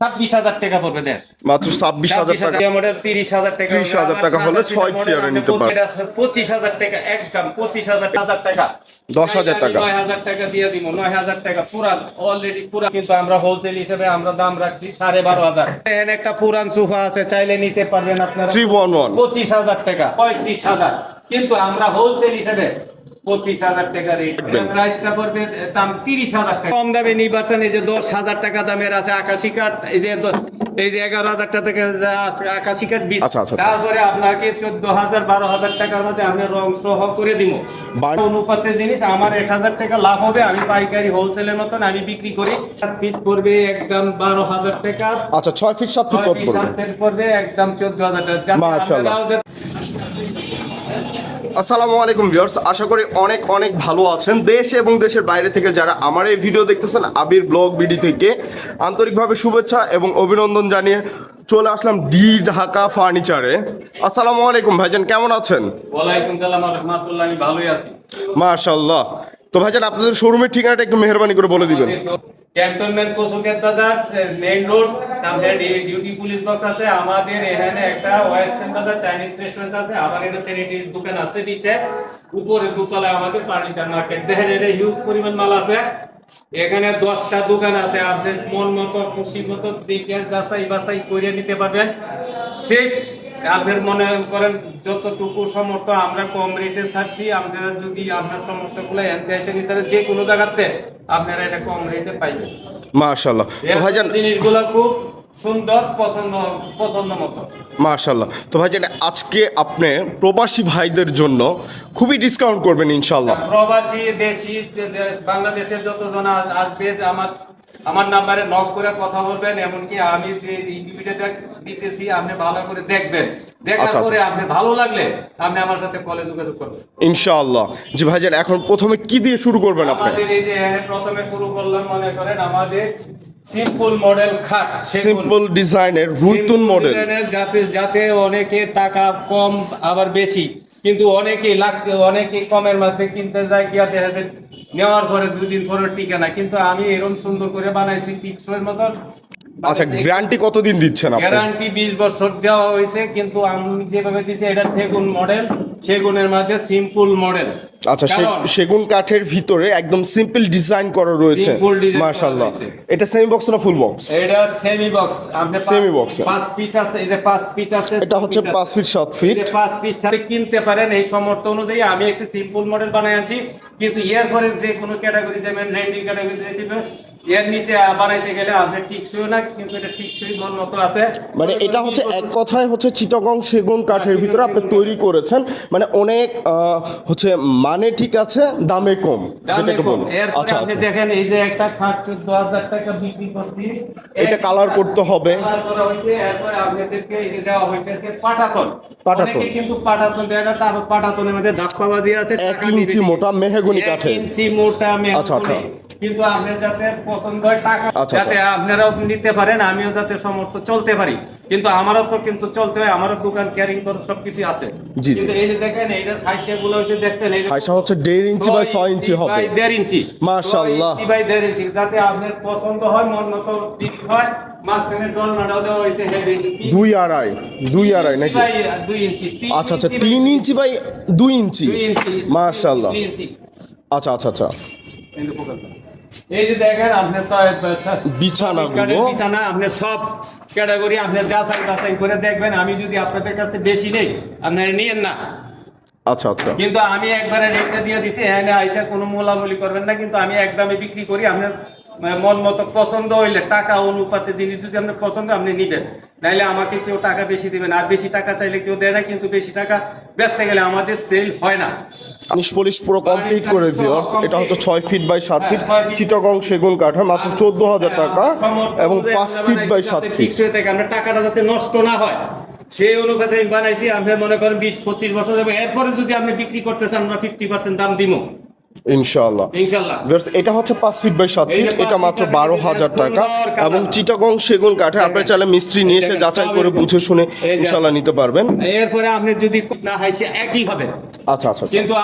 ছাব্বিশ হাজার টাকা পড়বে দেন মাত্র ছাব্বিশ হাজার টাকা। তিরিশ হাজার টাকা 30,000 টাকা হলে ছয় চেয়ারে নিতে পারবেন। পঁচিশ হাজার টাকা একদম পঁচিশ হাজার হাজার টাকা। 10,000 টাকা। নয় হাজার টাকা দিয়ে দিব নয় হাজার টাকা পুরান অলরেডি পুরান। কিন্তু আমরা হোলসেল হিসেবে আমরা দাম রাখছি সাড়ে বারো হাজার। এখানে একটা পুরান সোফা আছে চাইলে নিতে পারবেন আপনারা। Three one one. পঁচিশ হাজার টাকা পঁয়ত্রিশ হাজার। কিন্তু আমরা হোলসেল হিসেবে পঁচিশ হাজার টাকা রেট প্রাইসটা পড়বে দাম তিরিশ হাজার টাকা। কম দামে নির্বাচন এই যে দশ হাজার টাকা দামের আছে আকাশি কাঠ এই যে এই যে এগারো হাজার টাকা থেকে যে আছে আকাশি কাঠ বিশ আচ্ছা, আচ্ছা, আচ্ছা। তারপরে আপনাকে চোদ্দ হাজার বারো হাজার টাকার মধ্যে আমি রং সহ করে দিব। অনুপাতে জিনিস আমার এক হাজার টাকা লাভ হবে আমি পাইকারি হোলসেলের মতন আমি বিক্রি করি। ফিট করবে একদম বারো হাজার টাকা। আচ্ছা ছয় ফিট সাত ফিট পড়বে? একদম চোদ্দ হাজার টাকা। আসসালামু আলাইকুম ভিউয়ার্স আশা করি অনেক অনেক ভালো আছেন। দেশ এবং দেশের বাইরে থেকে যারা আমার এই ভিডিও দেখতেছেন আবির ব্লগ বিডি থেকে আন্তরিকভাবে শুভেচ্ছা এবং অভিনন্দন জানিয়ে চলে আসলাম ডি ঢাকা ফার্নিচারে। আসসালামু আলাইকুম ভাইজান কেমন আছেন? ওয়ালাইকুম সালাম রহমাতুল্লাহ আমি ভালোই আছি। মাশাআল্লাহ। তো ভাইজান, আপনাদের শোরুমের ঠিকানাটা একটু মেহরবানি করে বলে দিবেন। ক্যান্টনমেন্ট কোসুকের বাজার মেইন রোড সামনে ডিউটি পুলিশ বক্স আছে। আমাদের এখানে একটা ওয়েস্টার্ন বাজার চাইনিজ রেস্টুরেন্ট আছে। আবার এটা স্যানিটারি দোকান আছে নিচে। উপরে দুতলায় আমাদের ফার্নিচার মার্কেট দেখেন, এটা হিউজ পরিমাণ মাল আছে। এখানে দশটা দোকান আছে। আপনার মন মতো, খুশি মতো দিকে যাচাই বাছাই করে নিতে পারবেন। সেই আপনার মনে করেন যতটুকু সমর্থ আমরা কম রেটে ছাড়ছি আপনারা যদি আপনার সমর্থগুলো এনতে নিতে পারেন, যে কোনো জায়গাতে আপনারা এটা কম রেটে পাইবেন। ভাইজান জিনিসগুলো খুব সুন্দর পছন্দ পছন্দ মতো। তো ভাইজান আজকে আপনি প্রবাসী ভাইদের জন্য খুবই ডিসকাউন্ট করবেন ইনশাআল্লাহ। প্রবাসী দেশি বাংলাদেশের যতজন আস- আসবে আমার আমার নাম্বারে নক করে কথা বলবেন এমনকি আমি যে ইউটিউবে দিতেছি আপনি ভালো করে দেখবেন। দেখার আচ্ছা, আচ্ছা। পরে আপনি ভালো লাগলে আপনি আমার সাথে কলে যোগাযোগ করবেন। ইনশাআল্লাহ। জি ভাইজান এখন প্রথমে কি দিয়ে শুরু করবেন আপনি? আমাদের এই যে প্রথমে শুরু করলাম মনে করেন আমাদের সিম্পল মডেল খাট সিম্পল ডিজাইনের রুইতুন মডেল যাতে যাতে অনেকে টাকা কম আবার বেশি। কিন্তু অনেকে লাখ অনেকে কমের মধ্যে কিনতে যায় গিয়া দেখা যায় নেওয়ার পরে দুদিন পরে টিকে না। কিন্তু আমি এরকম সুন্দর করে বানাইছি টিকসইয়ের মতন আচ্ছা গ্যারান্টি কতদিন দিচ্ছেন আপনি? গ্যারান্টি বিশ বছর দেওয়া হয়েছে কিন্তু আমি যেভাবে দিছি এটা সেগুন মডেল সেগুনের মধ্যে সিম্পল মডেল আচ্ছা সেগুন কাঠের ভিতরে একদম সিম্পল ডিজাইন করা রয়েছে মাশাআল্লাহ। এটা সেমি বক্স না ফুল বক্স এটা সেমি বক্স আপনি সেমি বক্স পাঁচ- ফিট আছে এই যে পাঁচ ফিট আছে এটা হচ্ছে পাঁচ ফিট সাত ফিট পাঁচ পিস সাথে কিনতে পারেন এই সমর্থ অনুযায়ী। আমি একটা সিম্পল মডেল বানাই আছি কিন্তু এর পরে যে কোনো ক্যাটাগরি যেমন রেন্ডিং ক্যাটাগরি দিবে এর নিচে বানাইতে গেলে আপনার টিকসই না কিন্তু এটা টিকসই মন মতো আছে। মানে এটা হচ্ছে এক কথায় হচ্ছে চিটাগং সেগুন কাঠের ভিতরে আপনি তৈরি করেছেন। মানে অনেক হচ্ছে মানে ঠিক আছে দামে কম যেটাকে। বলব। আচ্ছা আপনি আচ্ছা। দেখেন এই যে একটা খাট চোদ্দ হাজার টাকা বিক্রি করছি। এটা কালার করতে হবে। কালার করা হয়েছে এরপরে আপনাদেরকে দেওয়া হইতেছে পাটাতন। পাটাতন। কিন্তু পাটাতন দেয় তারপর পাটাতনের মধ্যে ধাক্কাবাজি আছে এক টাকা ইঞ্চি মোটা মেহগনি এক কাঠের। ইঞ্চি মোটা মেহগনি। আচ্ছা, আচ্ছা। কিন্তু আপনার যাতে পছন্দ হয় টাকা আচ্ছা, যাতে আপনারাও নিতে পারেন আমিও যাতে সমর্থ চলতে পারি। কিন্তু আমারও তো কিন্তু চলতে হয় আমারও দোকান ক্যারিং করে সবকিছু আছে। কিন্তু এই যে দেখেন এইটার হাইসা গুলো হচ্ছে দেখছেন এই হাইসা হচ্ছে ইঞ্চি বাই ইঞ্চি হবে। ইঞ্চি। মাশাআল্লাহ। বাই ইঞ্চি যাতে আপনার পছন্দ হয় মন মতো দিক হয়। দুই আড়াই দুই আড়াই নাকি? আচ্ছা আচ্ছা তিন ইঞ্চি বাই দুই ইঞ্চি। আচ্ছা আচ্ছা আচ্ছা। এই যে দেখেন আপনার বিছানাগুলো। বিছানা আপনার সব ক্যাটাগরি আপনার যাচাই বাছাই করে দেখবেন। আমি যদি আপনাদের কাছে বেশি নেই আপনারা নিয়েন না। আচ্ছা আচ্ছা। কিন্তু আমি একবারে রেখে দিয়ে দিছি হ্যাঁ আইসা কোনো মোলামুলি করবেন না কিন্তু আমি একদমই বিক্রি করি আপনার মন মতো পছন্দ হইলে টাকা অনুপাতে জিনিস যদি আপনার পছন্দ আপনি নিবেন। নাইলে আমাকে কেউ টাকা বেশি দিবেন আর বেশি টাকা চাইলে কেউ দেয় না কিন্তু বেশি টাকা বেচতে গেলে আমাদের সেল হয় না। উনিশ পলিশ পুরো কমপ্লিট করে ভিউয়ার্স এটা হচ্ছে ছয় ফিট বাই সাত ফিট হ্যাঁ। চিটাগং সেগুন কাঠের মাত্র চোদ্দ হাজার টাকা এবং পাঁচ ফিট বাই সাত ফিট হয়ে থাকে। আমরা টাকাটা যাতে নষ্ট না হয়। সেই অনুপাতে আমি বানাইছি আপনি মনে করেন বিশ পঁচিশ বছর যাবে এরপরে যদি আপনি বিক্রি করতে চান আমরা ফিফটি পার্সেন্ট দাম দিব ইনশাল্লাহ এটা হচ্ছে পাঁচ ফিট বাই সাত ফিট এটা মাত্র বারো হাজার টাকা এবং চিটাগং সেগুন কাঠে আপনার চাইলে মিস্ত্রি নিয়ে এসে যাচাই করে বুঝে শুনে এই নিতে পারবেন। এরপরে আপনি যদি না হয় সে একই হবে। আচ্ছা আচ্ছা আচ্ছা। কিন্তু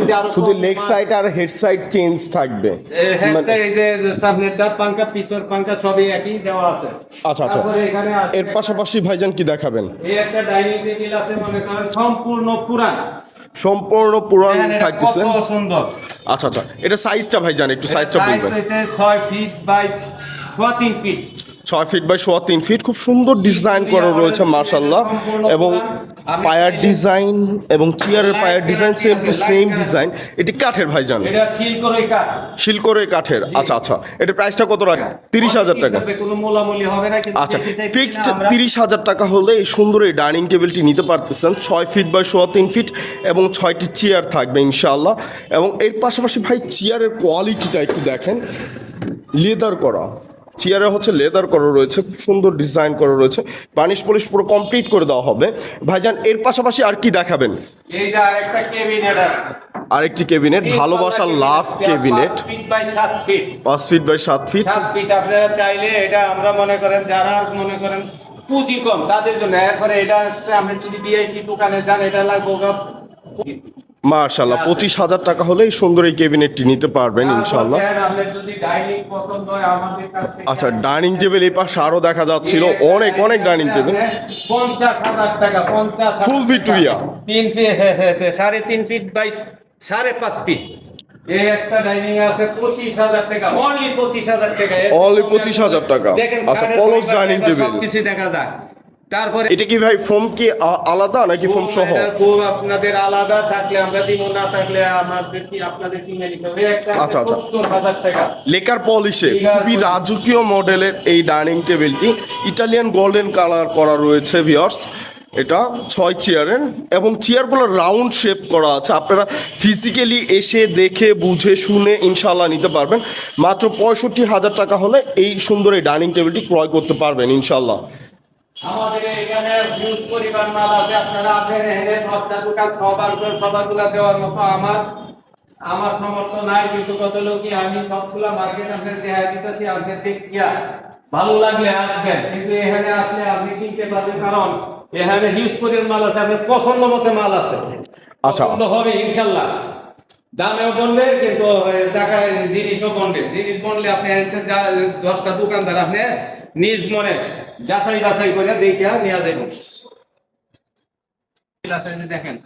যদি আরও শুধু লেগ সাইড আর হেড সাইড চেঞ্জ থাকবে। মানে- স্যার, এই যে সামনেরটা পাঙ্কা পিছর পাঙ্কা সবই একই দেওয়া আছে। আচ্ছা আচ্ছা। এর পাশাপাশি ভাইজান কি দেখাবেন? এই একটা ডাইনিং টেবিল আছে মনে করেন সম্পূর্ণ পুরান। সম্পূর্ণ পুরান থাকতেছে। সুন্দর। আচ্ছা আচ্ছা এটা সাইজটা ভাই ভাইজান একটু সাইজটা সাইজ বলবেন। ছয় ফিট বাই সোয়া তিন ফিট ছয় ফিট বাই সোয়া তিন ফিট খুব সুন্দর ডিজাইন করা রয়েছে মার্শাল্লাহ এবং পায়ার ডিজাইন এবং চেয়ারের পায়ার design same to same design. এটি কাঠের ভাইজান। এটা সিল করে কাঠ। শিলকরে কাঠের। আচ্ছা আচ্ছা। এটা প্রাইসটা কত টাকা তিরিশ হাজার টাকা। কোনো মোলামুলি হবে না কিন্তু আচ্ছা ফিক্সড। তিরিশ হাজার টাকা হলে এই সুন্দর এই ডাইনিং টেবিলটি নিতে পারতেছেন। ছয় ফিট বাই সোয়া তিন ফিট এবং ছয়টি চেয়ার থাকবে ইনশাআল্লাহ। এবং এর পাশাপাশি ভাই চেয়ারের কোয়ালিটিটা একটু দেখেন। লেদার করা। চেয়ারে হচ্ছে লেদার করা রয়েছে সুন্দর ডিজাইন করা রয়েছে। বানিশ পলিশ পুরো কমপ্লিট করে দেওয়া হবে। ভাইজান এর পাশাপাশি আর কি দেখাবেন? এই যে একটা ক্যাবিনেট আছে। আরেকটি কেবিনেট ভালোবাসা লাভ কেবিনেট ফিট বাই সাত ফিট পাঁচ ফিট বাই সাত ফিট ফিট আপনারা চাইলে এটা আমরা মনে করেন যারা মনে করেন পুঁজি কম তাদের জন্য। এরপরে এটা হচ্ছে আপনি যদি ডিআইপি দোকানে যান এটা লাগবে মার্শাল্লাহ পঁচিশ হাজার টাকা হলে এই সুন্দর এই কেবিনেটটি নিতে পারবেন ইনশাল্লাহ আপনার যদি ডাইনিং পছন্দ আমাদের কাছ আচ্ছা ডাইনিং টেবিল এই পাশে আরও দেখা যাচ্ছিল। অনেক অনেক ডাইনিং টেবিল পঞ্চাশ হাজার টাকা পঞ্চাশ Full টাকা। তিন ফিট হ্যাঁ হ্যাঁ হ্যাঁ, সাড়ে তিন ফিট বাই সাড়ে পাঁচ ফিট এই একটা ডাইনিং আছে পঁচিশ হাজার টাকা অনলি পঁচিশ হাজার টাকা। Only 25,000 টাকা। আচ্ছা, পলস ডাইনিং টেবিল সবকিছু দেখা যায়। তারপরে এটা কি ভাই ফোম কি আলাদা নাকি ফোম সহ? ফোম আপনাদের আলাদা থাকলে আমরা দিব না থাকলে আমাদের কি আপনাদের কিনে নিতে হবে? আচ্ছা, আচ্ছা। টাকা। লেকার পলিশে খুবই রাজকীয় মডেলের এই ডাইনিং টেবিলটি ইটালিয়ান গোল্ডেন কালার করা রয়েছে ভিওর্স এটা ছয় চেয়ারের এবং চেয়ারগুলো রাউন্ড শেপ করা আছে। আপনারা ফিজিক্যালি এসে দেখে বুঝে শুনে ইনশাল্লাহ নিতে পারবেন। মাত্র পঁয়ষট্টি হাজার টাকা হলে এই সুন্দর এই ডাইনিং টেবিলটি ক্রয় করতে পারবেন ইনশাল্লাহ আমাদের এখানে হিউজ পরিমাণ মাল আছে আপনারা আপনার এখানে দশটা দোকান সবার দেওয়ার মতো আমার। আমার সমর্থ নাই কিন্তু কত লোকই আমি সবগুলা মার্কেট আপনার দেখাই দিতেছি আপনার দেখিয়া ভালো লাগলে আসবেন। কিন্তু এখানে আসলে আপনি কিনতে পারবেন কারণ এখানে হিউজ পরিমাণ মাল আছে আপনার পছন্দ মতো মাল আছে। আচ্ছা। পছন্দ হবে ইনশাল্লাহ। দামেও বনবে কিন্তু টাকা টাকায় জিনিসও বনবে জিনিস বনলে আপনি দশটা দোকানদার আপনি নিজ মনে যাচাই বাছাই করে দেখে নেওয়া যাবে দেখেন।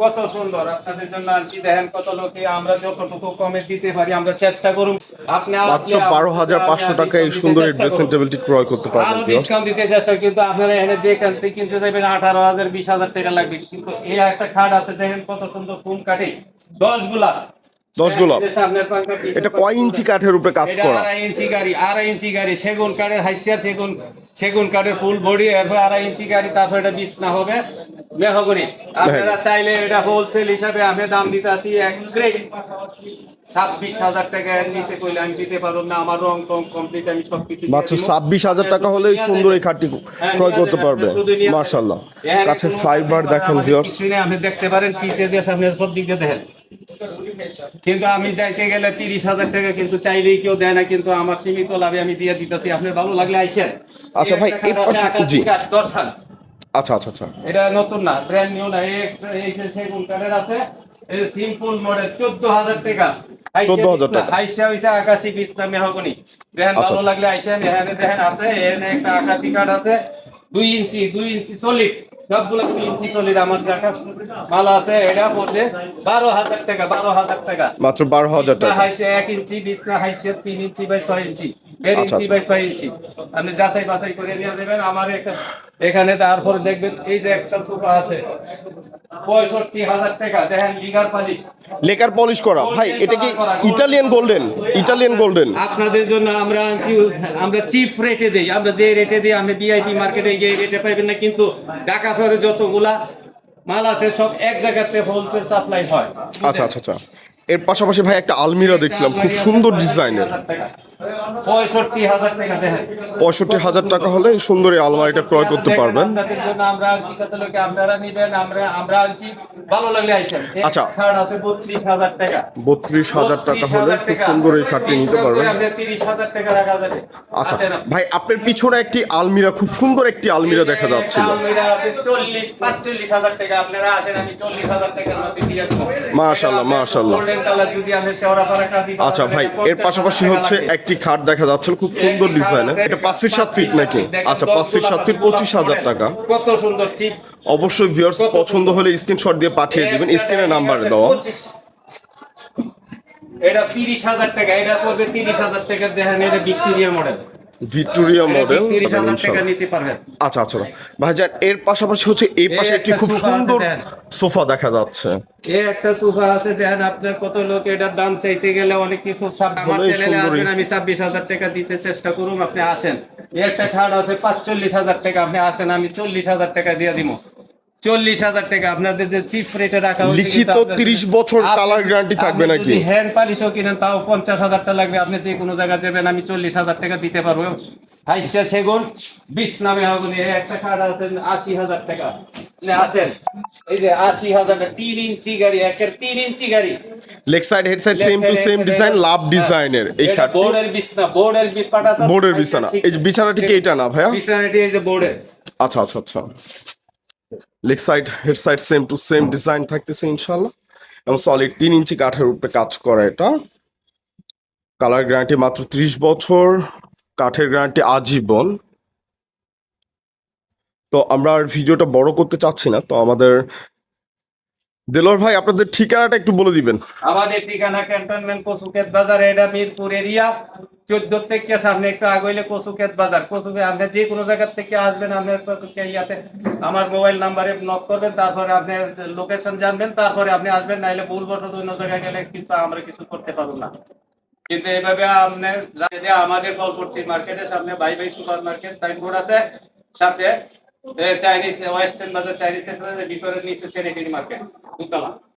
কত সুন্দর আপনাদের জন্য আনছি। দেখেন কত লোকে আমরা যতটুকু কমে দিতে পারি আমরা চেষ্টা করুন। আপনি মাত্র বারো হাজার পাঁচশো টাকা এই সুন্দর এই ড্রেসিং টেবিলটি ক্রয় করতে পারবেন আরও ডিসকাউন্ট দিতে চেষ্টা কিন্তু আপনারা এখানে যে কান থেকে কিনতে যাবেন আঠারো হাজার বিশ হাজার টাকা লাগবে। কিন্তু এই একটা খাট আছে দেখেন কত সুন্দর ফুল কাঠে। দশগুলা দশ গোলাপ। এই যে সামনের পাঙ্খা, পিছনের এটা কয় ইঞ্চি কাঠের উপরে কাজ করা? আড়াই ইঞ্চি গাড়ি আড়াই ইঞ্চি গাড়ি। সেগুন কাঠের হাইসিয়ার সেগুন সেগুন কাঠের ফুল বডি এরপর আড়াই ইঞ্চি গাড়ি তারপর এটা বিছনা হবে। মেহগনি আপনারা চাইলে এটা হোলসেল হিসাবে আমি দাম দিতে আছি এক গ্রেড ছাব্বিশ হাজার টাকা এর নিচে কইলে আমি দিতে পারব না আমার রং টং কমপ্লিট আমি সবকিছু মাত্র ছাব্বিশ হাজার টাকা হলে সুন্দর এই খাটটি হ্যাঁ, ক্রয় করতে পারবে। মার্শাল্লাহ কোনো ফাইবার দেখেন ভিউয়ার্স আপনি দেখতে পারেন পিছে দিয়ে সামনে সব দিক দিয়ে দেখেন। কিন্তু আমি যাইতে গেলে তিরিশ হাজার টাকা কিন্তু চাইলেই কেউ দেয় না কিন্তু আমার সীমিত লাভে আমি দিয়ে দিতেছি। আপনার ভালো লাগলে আইসেন। আচ্ছা ভাই, জি। দশ হান আচ্ছা আচ্ছা আচ্ছা। এটা নতুন না ব্র্যান্ড নিউ না। এই যে সেগুন কাঠের আছে এই সিম্পল মডেল চোদ্দ হাজার টাকা। 14,000 টাকা। আইসা হইছে আকাশি বিছনা মেহগনি। দেখেন আচ্ছা। ভালো লাগলে আইসেন এখানে দেখেন আছে এখানে একটা আকাশি কাঠ আছে দুই ইঞ্চি দুই ইঞ্চি সলিড সবগুলো দুই ইঞ্চি চলির আমার দেখা মাল আছে এটা পড়লে বারো হাজার টাকা বারো হাজার টাকা। মাত্র বারো হাজার টাকা। হাইসে এক ইঞ্চি বিছনা হাইসে তিন ইঞ্চি বাই ছয় ইঞ্চি। দেড় আচ্ছা, ইঞ্চি বাই ছয় ইঞ্চি আপনি যাচাই বাছাই করে নিয়ে দেবেন আমার এখানে তারপরে দেখবেন এই যে একটা সোফা আছে। পঁয়ষট্টি হাজার টাকা দেখেন লিগার পালিশ। লেকার পলিশ করা। ভাই এটা কি ইটালিয়ান গোল্ডেন ইটালিয়ান গোল্ডেন আপনাদের জন্য আমরা আনছি আমরা চিপ রেটে দেই। আমরা যে রেটে দিই আমরা বিআইপি মার্কেটে গিয়ে রেটে পাইবেন না কিন্তু ঢাকা শহরে যতগুলা মাল আছে সব এক জায়গাতে হোলসেল সাপ্লাই হয়। আচ্ছা আচ্ছা আচ্ছা। এর পাশাপাশি ভাই একটা আলমিরা দেখছিলাম। খুব সুন্দর ডিজাইনের পঁয়ষট্টি হাজার টাকা হলে এই সুন্দর এই আলমারিটা ক্রয় করতে পারবেন। আচ্ছা। বত্রিশ হাজার টাকা। হলে খুব সুন্দর এই খাটটি নিতে পারবেন। আচ্ছা ভাই আপনার পিছনে একটি আলমিরা খুব সুন্দর একটি আলমিরা দেখা যাচ্ছিল। কাজী আচ্ছা ভাই এর পাশাপাশি হচ্ছে একটি খাট দেখা যাচ্ছে? খুব সুন্দর ডিজাইন এটা পাঁচ ফিট সাত ফিট নাকি? আচ্ছা পাঁচ ফিট সাত ফিট পঁচিশ হাজার টাকা। কত সুন্দর চিপ অবশ্যই ভিউয়ার্স পছন্দ হলে স্ক্রিনশট দিয়ে পাঠিয়ে দিবেন। স্ক্রিনে নাম্বার দেওয়া। এটা তিরিশ হাজার টাকা এটা করবে তিরিশ হাজার টাকা দেখেন এটা ভিক্টোরিয়া মডেল ভিক্টোরিয়া মডেল পারবেন। আচ্ছা আচ্ছা ভাইজান এর পাশাপাশি হচ্ছে এই পাশে একটি খুব সুন্দর সোফা দেখা যাচ্ছে। এ একটা সোফা আছে দেখেন আপনার কত লোক এটার দাম চাইতে গেলে অনেক কিছু আমার চ্যানেলে আসবেন আমি ছাব্বিশ হাজার টাকা দিতে চেষ্টা করুন আপনি আসেন। একটা ছাড় আছে পাঁচচল্লিশ হাজার টাকা আপনি আসেন আমি চল্লিশ হাজার টাকা দিয়ে দিব চল্লিশ হাজার টাকা। আপনাদের যে চিপ রেটে রাখা লিখিত 30 বছর কালার গ্যারান্টি থাকবে নাকি? হ্যান্ড পালিশও কিনেন তাও পঞ্চাশ হাজার টাকা লাগবে। আপনি যে কোনো জায়গায় দেবেন আমি চল্লিশ হাজার টাকা দিতে পারব। হাইস্টা সেগুন বিশ নামে হবে এই একটা কার্ড আছে আশি হাজার টাকা। আসেন। এই যে আশি হাজার তিন ইঞ্চি গাড়ি একের তিন ইঞ্চি গাড়ি। Leg side head side same to same design love ডিজাইনের এই খাটটি বোর্ডের বিছনা বোর্ডের বিপাটা বোর্ডের বিছানা। এই যে বিছানাটি কি এটা না ভাইয়া? বিছানাটি এই যে বোর্ডের আচ্ছা আচ্ছা আচ্ছা। Leg side head side same to same design থাকতেছে ইনশাল্লাহ এবং সলিড তিন ইঞ্চি কাঠের উপরে কাজ করা এটা। কালার গ্যারান্টি মাত্র ত্রিশ বছর কাঠের গ্যারান্টি আজীবন। তো আমরা আর ভিডিওটা বড় করতে চাচ্ছি না তো আমাদের দেলোর ভাই, আপনাদের ঠিকানাটা একটু বলে দিবেন। আমাদের ঠিকানা ক্যান্টনমেন্ট কসুকেত বাজার, এটা মিরপুর এরিয়া। চোদ্দ থেকে সামনে একটু আগইলে কসুকেত বাজার। কসুকে আপনি যে কোনো জায়গা থেকে আসবেন আপনার আমার মোবাইল নাম্বারে নক করবেন, তারপরে আপনি লোকেশন জানবেন, তারপরে আপনি আসবেন, নাইলে ভুল বছর অন্য জায়গায় গেলে কিন্তু আমরা কিছু করতে পারব না। কিন্তু এইভাবে আপনি আমাদের ফলপট্টি মার্কেটের সামনে buy buy supermarket signboard আছে, সাথে চাইনিজ ওয়েস্টার্ন বাজার চাইনিজ ভিতরে নিচে চ্যারিটি মার্কেট দুতলা